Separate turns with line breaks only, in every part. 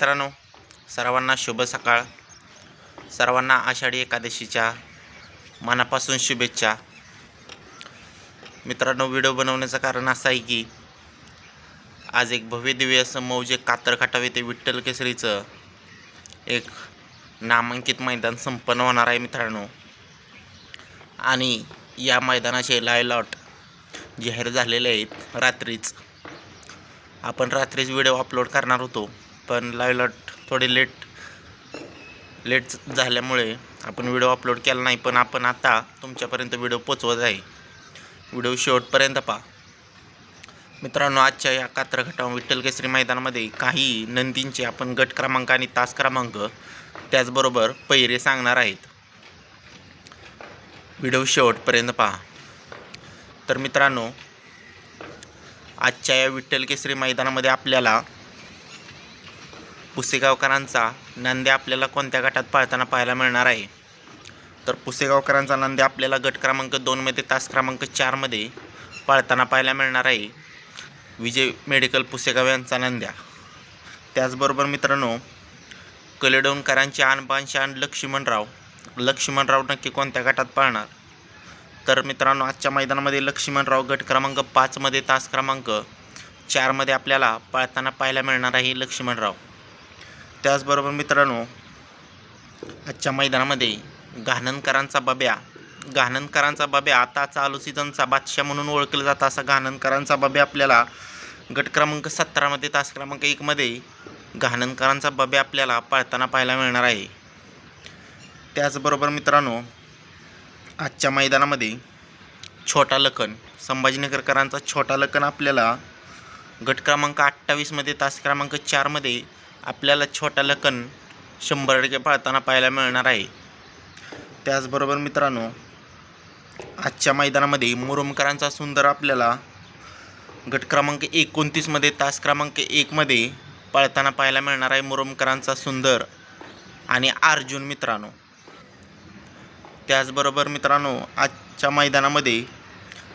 मित्रांनो सर्वांना शुभ सकाळ. सर्वांना आषाढी एकादशीच्या मनापासून शुभेच्छा. मित्रांनो व्हिडिओ बनवण्याचं कारण असं आहे की आज एक भव्य दिव्य असं मौजे कातर खटाव ते विठ्ठल केसरीचं एक नामांकित मैदान संपन्न होणार आहे मित्रांनो. आणि या मैदानाचे लायलॉट जाहीर झालेले आहेत रात्रीच. आपण रात्रीच व्हिडिओ अपलोड करणार होतो. पण लाईव्ह लॉट थोडे लेट लेट झाल्यामुळे आपण व्हिडिओ अपलोड केला नाही पण आपण आता तुमच्यापर्यंत व्हिडिओ पोचवत आहे. व्हिडिओ शेवटपर्यंत पहा. मित्रांनो आजच्या या कात्रघटा विठ्ठल केसरी मैदानामध्ये काही नंदींचे आपण गट क्रमांक आणि तास क्रमांक त्याचबरोबर पहिरे सांगणार आहेत. व्हिडिओ शेवटपर्यंत पहा. तर मित्रांनो आजच्या या विठ्ठल केसरी मैदानामध्ये आपल्याला पुसेगावकरांचा नांदे आपल्याला कोणत्या गटात पाळताना पाहायला मिळणार आहे? तर पुसेगावकरांचा नांदे आपल्याला गट क्रमांक दोनमध्ये तास क्रमांक चारमध्ये पाळताना पाहायला मिळणार आहे. विजय मेडिकल पुसेगाव यांचा नांद्या. त्याचबरोबर मित्रांनो कलेडोनकरांचे आणबान शान लक्ष्मणराव. लक्ष्मणराव नक्की कोणत्या गटात पाळणार? तर मित्रांनो आजच्या मैदानामध्ये लक्ष्मणराव गट क्रमांक पाचमध्ये तास क्रमांक चारमध्ये आपल्याला पाळताना पाहायला मिळणार आहे लक्ष्मणराव. त्याचबरोबर मित्रांनो आजच्या मैदानामध्ये घाणनकरांचा बब्या. घाणनकरांचा बब्या आता चालू सीझनचा बादशाह म्हणून ओळखलं जात असा घाणनकरांचा बब्या आपल्याला गट क्रमांक सतरामध्ये तास क्रमांक एकमध्ये घाणनकरांचा बब्या आपल्याला पाळताना पाहायला मिळणार आहे. त्याचबरोबर मित्रांनो आजच्या मैदानामध्ये छोटा लखन संभाजीनगरकरांचा छोटा लखन आपल्याला गट क्रमांक अठ्ठावीसमध्ये तास क्रमांक चारमध्ये आपल्याला छोटा लखन शंभर टक्के पाळताना पाहायला मिळणार आहे. त्याचबरोबर मित्रांनो आजच्या मैदानामध्ये मुरुमकरांचा सुंदर आपल्याला गट क्रमांक एकोणतीसमध्ये तास क्रमांक एकमध्ये पाळताना पाहायला मिळणार आहे मुरुमकरांचा सुंदर आणि अर्जुन मित्रांनो. त्याचबरोबर मित्रांनो आजच्या मैदानामध्ये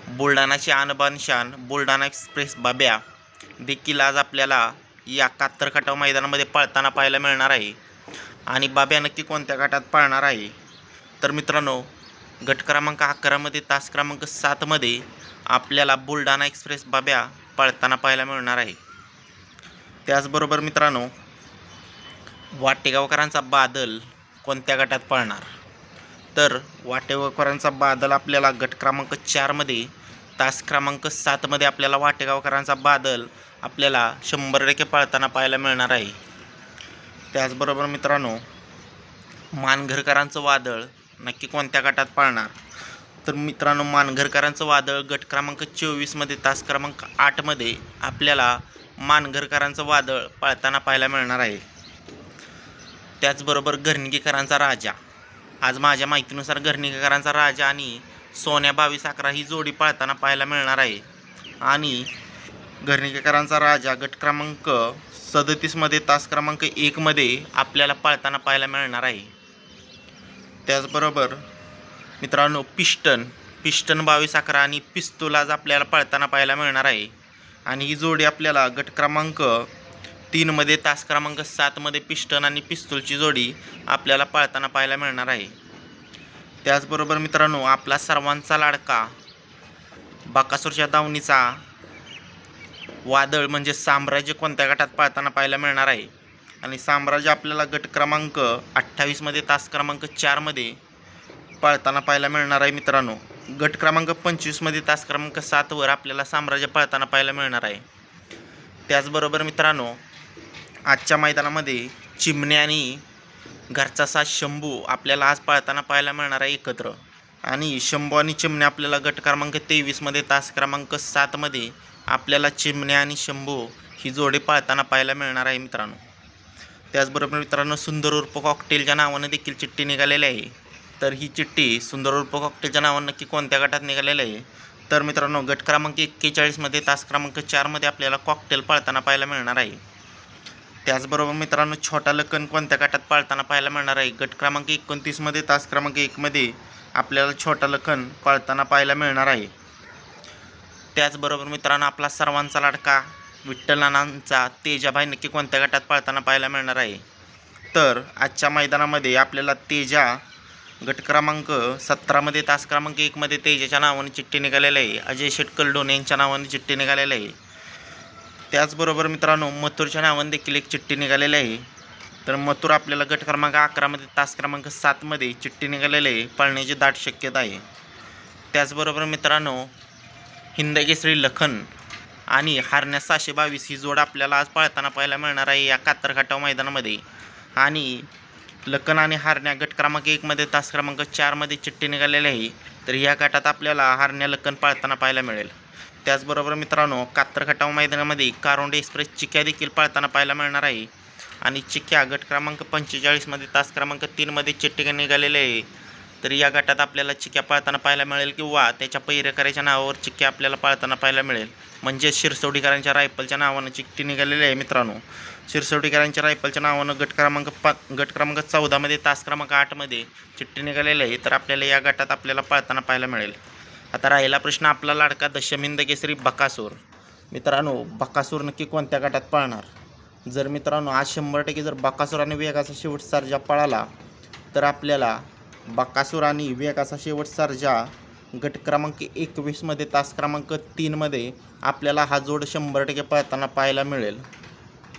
बुलढाणाची आणबान शान बुलढाणा एक्सप्रेस बाब्या देखील आज आपल्याला या कात्तर खटाव मैदानामध्ये पळताना पाहायला मिळणार आहे. आणि बाब्या नक्की कोणत्या गटात पळणार आहे? तर मित्रांनो गट क्रमांक अकरामध्ये तास क्रमांक सातमध्ये आपल्याला बुलढाणा एक्सप्रेस बाब्या पळताना पाहायला मिळणार आहे. त्याचबरोबर मित्रांनो वाटेगावकरांचा बादल कोणत्या गटात पळणार? तर वाटेगावकरांचा बादल आपल्याला गट क्रमांक चारमध्ये तास क्रमांक सातमध्ये आपल्याला वाटेगावकरांचा बादल आपल्याला शंभर टक्के पाळताना पाहायला मिळणार आहे. त्याचबरोबर मित्रांनो मानघरकरांचं वादळ नक्की कोणत्या गटात पाळणार? तर मित्रांनो मानघरकरांचं वादळ गट क्रमांक चोवीसमध्ये तास क्रमांक आठमध्ये आपल्याला मानघरकरांचं वादळ पाळताना पाहायला मिळणार आहे. त्याचबरोबर घरणगीकरांचा राजा. आज माझ्या माहितीनुसार घरणगीकरांचा राजा आणि सोन्या बावीस अकरा ही जोडी पाळताना पाहायला मिळणार आहे. आणि घरणीकरांचा राजा गट क्रमांक सदतीसमध्ये तास क्रमांक एकमध्ये आपल्याला पाळताना पाहायला मिळणार आहे. त्याचबरोबर मित्रांनो पिस्टन पिस्टन बावीस अकरा आणि पिस्तूल आज आपल्याला पाळताना पाहायला मिळणार आहे. आणि ही जोडी आपल्याला गट क्रमांक तीनमध्ये तास क्रमांक सातमध्ये पिस्टन आणि पिस्तूलची जोडी आपल्याला पाळताना पाहायला मिळणार आहे. त्याचबरोबर मित्रांनो आपला सर्वांचा लाडका बाकासूरच्या दावणीचा वादळ म्हणजे साम्राज्य कोणत्या गटात पाळताना पाहायला मिळणार आहे? आणि साम्राज्य आपल्याला गट क्रमांक अठ्ठावीसमध्ये तास क्रमांक चारमध्ये पाळताना पाहायला मिळणार आहे मित्रांनो. गट क्रमांक पंचवीसमध्ये तास क्रमांक सातवर आपल्याला साम्राज्य पाळताना पाहायला मिळणार आहे. त्याचबरोबर मित्रांनो आजच्या मैदानामध्ये चिमणे आणि घरचा साथ शंभू आपल्याला आज पाळताना पाहायला मिळणार आहे एकत्र. आणि शंभू आणि चिमणे आपल्याला गट क्रमांक तेवीसमध्ये तास क्रमांक सातमध्ये आपल्याला चिमण्या आणि शंभू ही जोडे पाळताना पाहायला मिळणार आहे मित्रांनो. त्याचबरोबर मित्रांनो सुंदर उर्फ कॉकटेलच्या नावानं देखील चिठ्ठी निघालेली आहे. तर ही चिठ्ठी सुंदर उर्फ कॉकटेलच्या नावानं नक्की कोणत्या गटात निघालेली आहे? तर मित्रांनो गट क्रमांक एक्केचाळीसमध्ये तास क्रमांक चारमध्ये आपल्याला कॉकटेल पाळताना पाहायला मिळणार आहे. त्याचबरोबर मित्रांनो छोटा लखन कोणत्या गटात पाळताना पाहायला मिळणार आहे? गट क्रमांक एकोणतीसमध्ये तास क्रमांक एकमध्ये आपल्याला छोटा लखन पाळताना पाहायला मिळणार आहे. त्याचबरोबर मित्रांनो आपला सर्वांचा लाडका विठ्ठलनानांचा तेजाभाई नक्की कोणत्या गटात पाळताना पाहायला मिळणार आहे? तर आजच्या मैदानामध्ये आपल्याला तेजा गट क्रमांक सतरामध्ये तास क्रमांक एकमध्ये तेजाच्या नावाने चिठ्ठी निघालेली आहे. अजय शेटकलडोन यांच्या नावाने चिठ्ठी निघालेली आहे. त्याचबरोबर मित्रांनो मथुरच्या नावाने देखील एक चिठ्ठी निघालेली आहे. तर मथुर आपल्याला गट क्रमांक अकरामध्ये तास क्रमांक सातमध्ये चिठ्ठी निघालेली आहे. पळण्याची दाट शक्यता आहे. त्याचबरोबर मित्रांनो हिंदकेसरी लखन आणि हारण्या सहाशे बावीस ही जोड आपल्याला आज पळताना पाहायला मिळणार आहे या कातर खटाव मैदानामध्ये. आणि लखन आणि हारण्या गट क्रमांक एकमध्ये तास क्रमांक चारमध्ये चिठ्ठी निघालेली आहे. तर या गटात आपल्याला हारण्या लखन पाळताना पाहायला मिळेल. त्याचबरोबर मित्रांनो कातर खटाव मैदानामध्ये कारोंडे एक्सप्रेस चिक्या देखील पाळताना पाहायला मिळणार आहे. आणि चिक्या गट क्रमांक पंचेचाळीसमध्ये तास क्रमांक तीनमध्ये चिठ्ठी निघालेले आहे. तर या गटात आपल्याला चिक्क्या पाळताना पाहायला मिळेल किंवा त्याच्या पैरेकऱ्याच्या नावावर चिक्क्या आपल्याला पाळताना पाहायला मिळेल. म्हणजे शिरसवडीकरांच्या रायफलच्या नावानं चिठ्ठी निघालेली आहे मित्रांनो. शिरसवडीकरांच्या रायफलच्या नावानं गट क्रमांक पा गट क्रमांक चौदामध्ये तास क्रमांक आठमध्ये चिठ्ठी निघालेली आहे. तर आपल्याला या गटात आपल्याला पाळताना पाहायला मिळेल. आता राहिला प्रश्न आपला लाडका दशमिंद केसरी बकासूर. मित्रांनो बकासूर नक्की कोणत्या गटात पाळणार? जर मित्रांनो आज शंभर टक्के जर बकासूर आणि वेगाचा शेवट सर्जा पळाला तर आपल्याला बकासूर आणि वेगाचा शेवट सर्जा. गट क्रमांक एकवीसमध्ये तास क्रमांक तीनमध्ये आपल्याला हा जोड शंभर टक्के पळताना पाहायला मिळेल.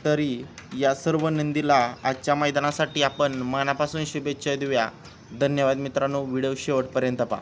तरी या सर्व नंदीला आजच्या मैदानासाठी आपण मनापासून शुभेच्छा देऊया. धन्यवाद मित्रांनो. व्हिडिओ शेवटपर्यंत पहा.